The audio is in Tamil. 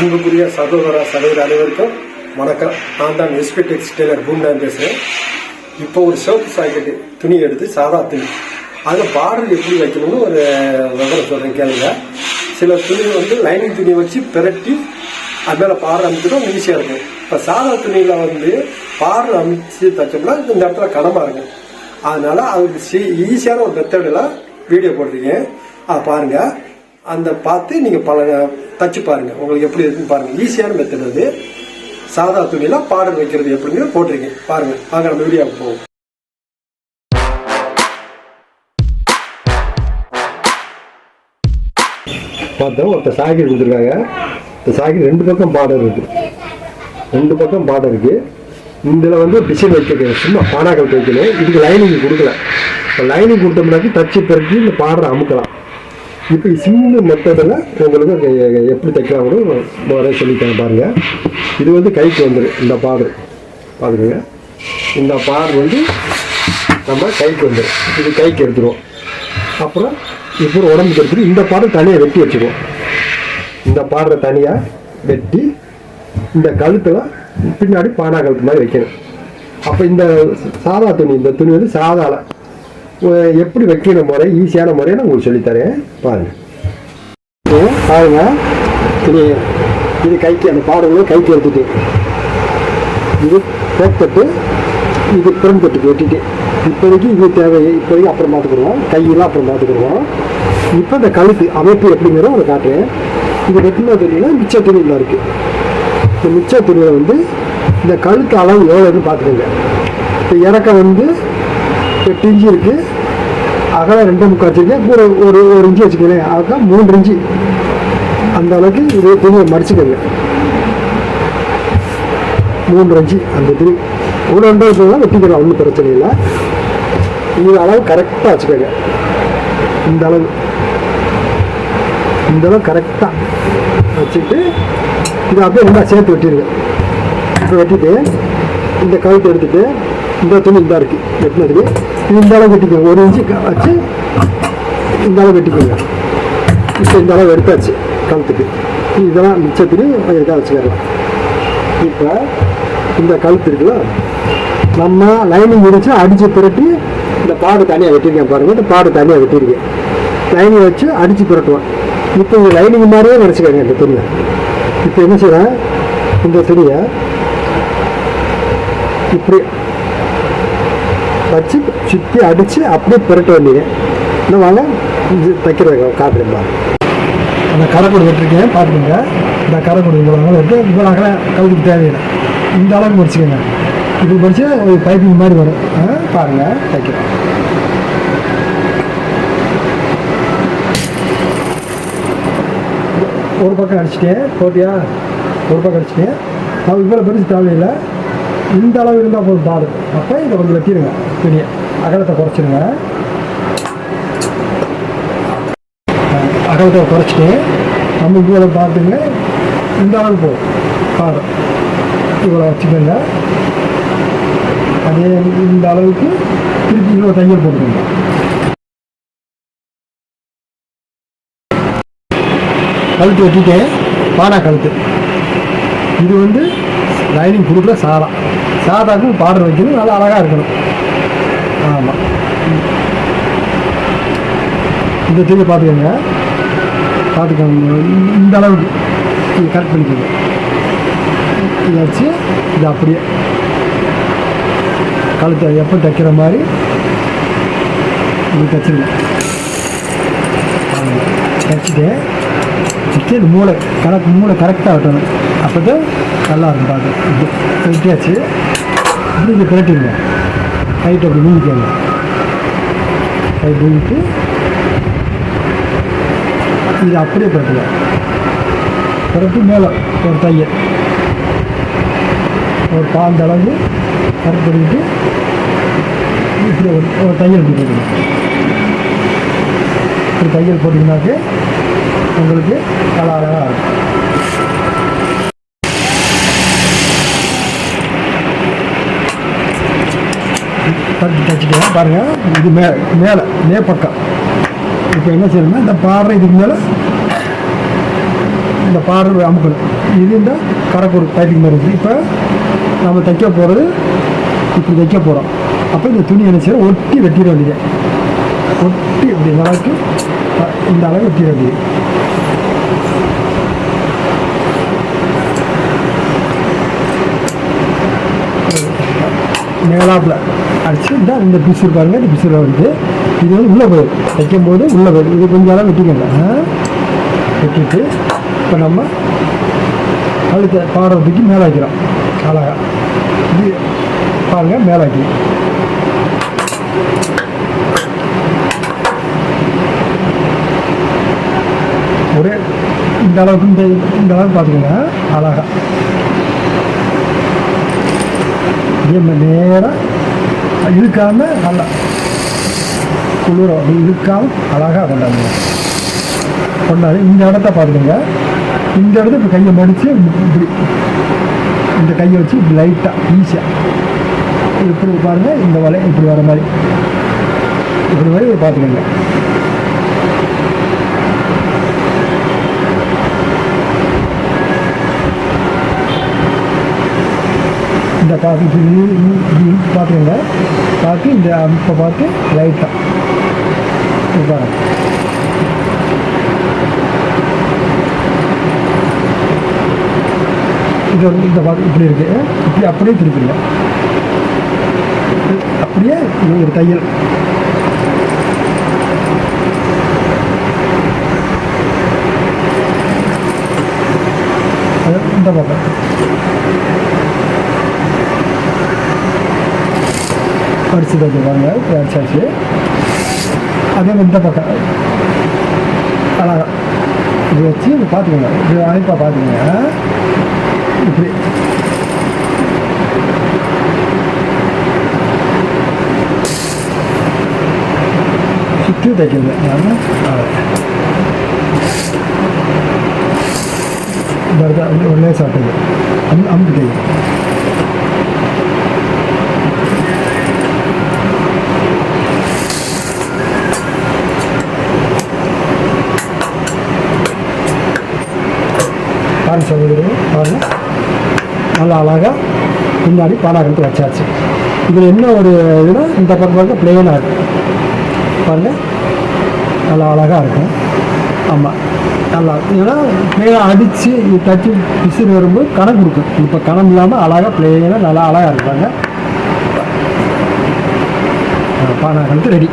அன்புக்குரிய சகோதர சகோதர அனைவருக்கும் வணக்கம். நான் தான் எஸ்பி டெக்ஸ்டைலர் பூண்டான் பேசுகிறேன் இப்போ ஒரு சிவப்பு சாக்கெட்டு துணி எடுத்து சாதா துணி. அதில் பார்டர் எப்படி வைக்கணும்னு ஒரு விவரம் சொல்கிறேன் கேளுங்க. சில துணி வந்து லைனிங் துணியை வச்சு பிரட்டி அது மேலே பார்டர் அமைச்சிடும் ஈஸியாக இருக்கும். இப்போ சாதா துணியில் வந்து பார்டர் அமைச்சு தைச்சோம்னா இந்த இடத்துல கடமாக இருக்கும் அதனால அதுக்கு சீ ஈஸியான ஒரு மெத்தடில் வீடியோ போடுறீங்க அதை பாருங்கள் அந்த பார்த்து நீங்கள் பல தச்சு பாருங்கள் உங்களுக்கு எப்படி இருக்குன்னு பாருங்கள் ஈஸியான மெத்தட் அது. சாதா துணியில் பார்டர் வைக்கிறது எப்படிங்கிறது போட்டிருக்கீங்க பாருங்கள் வாங்க நம்ம வீடியோவுக்கு போவோம். பார்த்தோம் ஒருத்தர் சாக்கெட் கொடுத்துருக்காங்க. இந்த சாக்கெட் ரெண்டு பக்கம் பார்டர் இருக்குது ரெண்டு பக்கம் பார்டர் இருக்குது இதில் வந்து டிசைன் வைக்க சும்மா பாடாக்கள் வைக்கணும் இதுக்கு லைனிங் கொடுக்கல. இப்போ லைனிங் கொடுத்தோம்னாக்கி தச்சு பிறகு இந்த பாடரை அமுக்கலாம். இப்போ சின்ன மெத்தடில் உங்களுக்கு எப்படி எப்படி தைக்கலாம்னு முதல்ல சொல்லித்தரேன் பாருங்கள் இது வந்து கைக்கு வந்துடும் இந்த பாடு. பாருங்க. இந்த பாடு வந்து நம்ம கைக்கு வந்துடும் இது கைக்கு எடுத்துருவோம். அப்புறம் இப்போ உடம்புக்கு எடுத்துட்டு இந்த பாடை தனியாக வெட்டி வச்சுருவோம். இந்த பாடரை தனியாக வெட்டி இந்த கழுத்தில் பின்னாடி பானா கழுத்து மாதிரி வைக்கணும். அப்போ இந்த சாதா துணி இந்த துணி வந்து சாதால எப்படி வைக்கிற முறை? ஈஸியான முறையை நான் உங்களுக்கு சொல்லித்தரேன். பாருங்க. பாருங்க. இது இது கைக்கு அந்த பாடங்களை கைக்கு எடுத்துட்டு இது பேக்கட்டு இது பிறன் கட்டுக்கு வெட்டிட்டு இப்போதைக்கு இது தேவை இப்போதைக்கு அப்புறம் பார்த்துக்குருவோம் கையெல்லாம் அப்புறம் பார்த்துக்குருவோம் இப்போ இந்த கழுத்து அமைப்பு எப்படிங்கிறத அதை காட்டுறேன். இது வெட்டின துணியில் மிச்ச துணியில் இருக்குது இந்த மிச்ச துணியில் வந்து இந்த கழுத்து அளவு எவ்வளோன்னு பார்த்துக்கோங்க. இப்போ இறக்கம் வந்து எட்டு இன்ச்சு இருக்குது அகலம் ரெண்டு முக்கால் வச்சுருக்கேன் கூட ஒரு ஒரு இன்ச்சு வச்சுக்கோங்களேன். அதுதான் மூன்று இன்ச்சு அந்த அளவுக்கு இது துணியை மடிச்சுக்கோங்க. மூன்று அஞ்சு அந்த துணி. ஒரு ரெண்டாவது தான் வெட்டிக்கலாம் ஒன்றும் பிரச்சனை இல்லை. இது அளவு கரெக்டாக வச்சுக்கோங்க. இந்த அளவு. இந்த அளவு கரெக்டாக வச்சுட்டு இதை அப்படியே ரெண்டா சேர்த்து வெட்டிடுங்க. இப்போ வெட்டிட்டு இந்த கழுத்து எடுத்துட்டு இந்த துணி இந்த இருக்குது வெட்டினதுக்கு இந்த அளவு வெட்டிக்கோங்க ஒரு இன்ச்சு வச்சு இந்த அளவு வெட்டிக்கோங்க இப்போ இந்த அளவு எடுத்தாச்சு கழுத்துக்கு. இதெல்லாம் மிச்சத்துக்கு துணி இதுக்காக வச்சுக்கலாம் இப்போ இந்த கழுத்து இருக்குல்ல நம்ம லைனிங் இருந்துச்சு அடித்து புரட்டி இந்த பாடு தனியாக வெட்டிருக்கேன் பாருங்க. இந்த பாடு தனியாக வெட்டியிருக்கேன். லைனிங் வச்சு அடித்து புரட்டுவேன் இப்போ இந்த லைனிங் மாதிரியே நினச்சிக்கோங்க இந்த துணியை. இப்போ என்ன செய்வேன்? இந்த துணியை இப்படி வச்சு சுற்றி அடித்து அப்படியே புரட்ட வேண்டியது. இந்த வாங்க இது தைக்கிறத காட்டுறேன் பாருங்க அந்த கரைக்கூடு வெட்டிருக்கேன் பார்த்துக்கோங்க இந்த கரைக்கூடு இவ்வளோ அகலம் இருக்குது இவ்வளோ அகலம் கழுத்துக்கு தேவையில்லை. இந்த அளவுக்கு முடிச்சுக்கோங்க இது படிச்சு ஒரு பைப்பிங் மாதிரி வரும். பாருங்கள் பாருங்க தைக்கிறேன். ஒரு பக்கம் அடிச்சிட்டேன் போட்டியா? ஒரு பக்கம் அடிச்சிட்டேன். அது இவ்வளோ பெருசு தேவையில்லை. இந்த அளவு இருந்தால் போதும் தாடு அப்போ இதை கொஞ்சம் வெட்டிடுங்க பெரிய. அகலத்தை குறைச்சிடுங்க. அகலத்தை குறைச்சிட்டு நம்ம இவ்வளோ பார்த்துங்க இந்த அளவு போகும் பாடம் இவ்வளோ வச்சுக்கோங்க. அதே இந்த அளவுக்கு திருப்பி இவ்வளோ தையல் போட்டுக்கோங்க. கழுத்து வெட்டிட்டு பானா கழுத்து. இது வந்து லைனிங் கொடுக்குற சாதா. சாதாக்கு பார்டர் வைக்கணும் நல்லா அழகாக இருக்கணும். ஆமாம் இந்த துணி பார்த்துக்கோங்க பார்த்துக்கோங்க இந்த அளவுக்கு நீங்கள் கரெக்ட் பண்ணிக்கோங்க. இதை வச்சு இது அப்படியே கழுத்தை எப்போ தைக்கிற மாதிரி இது தைச்சிருங்க. ஆமாம். தைச்சிட்டு வச்சு மூளை கணக்கு மூளை கரெக்டாக வெட்டணும். அப்போ தான் நல்லா இருக்கும் பார்க்க இது வெட்டியாச்சு இப்படி இங்கே கைட்டு அப்படி நீங்கிக்கோங்க கை நீங்கிட்டு இது அப்படியே பிரட்டுங்க பிரட்டி மேலே ஒரு தைய ஒரு பாந்த அளவு கரெக்ட் பண்ணிட்டு இப்படி ஒரு ஒரு தையல் இப்படி போட்டுக்கணும் இப்படி தையல் போட்டிங்கனாக்க உங்களுக்கு நல்லா அழகாக இருக்கும். தட்டி தச்சுக்கலாம் பாருங்கள் இது மே மேலே மே பக்கம். இப்போ என்ன செய்யணும்னா இந்த பாறை இதுக்கு மேலே இந்த பாறை அமுக்கணும். இது இந்த கரக்கூர் டைட்டிங் மாதிரி இருக்குது இப்போ நம்ம தைக்க போகிறது இப்படி தைக்க போகிறோம் அப்போ இந்த துணி என்ன செய்யணும்? ஒட்டி வெட்டிட வேண்டியது. ஒட்டி இப்படி இந்த அளவுக்கு இந்த அளவு வெட்டிட வேண்டியது. மேலாப்பில். அடிச்சு இந்த இந்த பிசுறு பாருங்க இந்த பிசுறு வந்து இது வந்து உள்ளே போயிடும். வைக்கும்போது உள்ளே போயிடும். இது கொஞ்சம் நேரம் வெட்டிக்கங்க. வெட்டிட்டு இப்போ நம்ம அழுத்த பாடுறதுக்கு மேலே வைக்கிறோம். அழகா. இது பாருங்க மேலே வைக்கிறோம். ஒரே இந்த அளவுக்கு இந்த இந்த அளவுக்கு பார்த்துக்கோங்க. அழகா. இதே மாதிரி நேராக இழுக்காம நல்லா குளிர இழுக்காம அழகாக கொண்டாடுங்க. கொண்டாடு இந்த இடத்த பார்த்துக்கோங்க. இந்த இடத்த இப்போ கையை மடித்து இப்படி இந்த கையை வச்சு இப்படி லைட்டாக ஈஸியாக இப்படி பாருங்க இந்த வலை இப்படி வர மாதிரி. இப்படி மாதிரி பார்த்துக்கோங்க. இந்த பார்த்து இப்படி இழு- பார்த்துக்கோங்க பார்த்து இந்த அமைப்பை பார்த்து லைட்டாக பாருங்க. இது வந்து இந்த பார்த்து இப்படி இருக்கு. இப்படி அப்படியே திருப்பிங்க அப்படியே ஒரு தையல். இந்த பக்கம் படிச்சுட்டு தைக்க பாருங்க அதே மாதிரி இந்த பக்கம். அழகா. இது வச்சு இது பார்த்துக்கோங்க. இது அமைப்பாக பார்த்துக்கோங்க. இப்படி. சுற்றி தைக்கிறது. நான் வருதா ஒரு லேஸ் அம் அமுக்கு தைக்கும் பாருங்க பாருங்க. நல்லா அழகாக பின்னாடி பாடாகத்து வச்சாச்சு. இதில் என்ன ஒரு இதுனா இந்த பக்கம் பார்க்க பிளெயினாக இருக்கும் பாருங்க. நல்லா அழகாக இருக்கும் ஆமாம் நல்லா ஏன்னா பிளெயினாக அடித்து தச்சு பிசுறு வரும்போது கணம் கொடுக்கும். இப்போ கணம் இல்லாமல் அழகாக பிளேனாக நல்லா அழகாக இருப்பாங்க பாடாகத்து ரெடி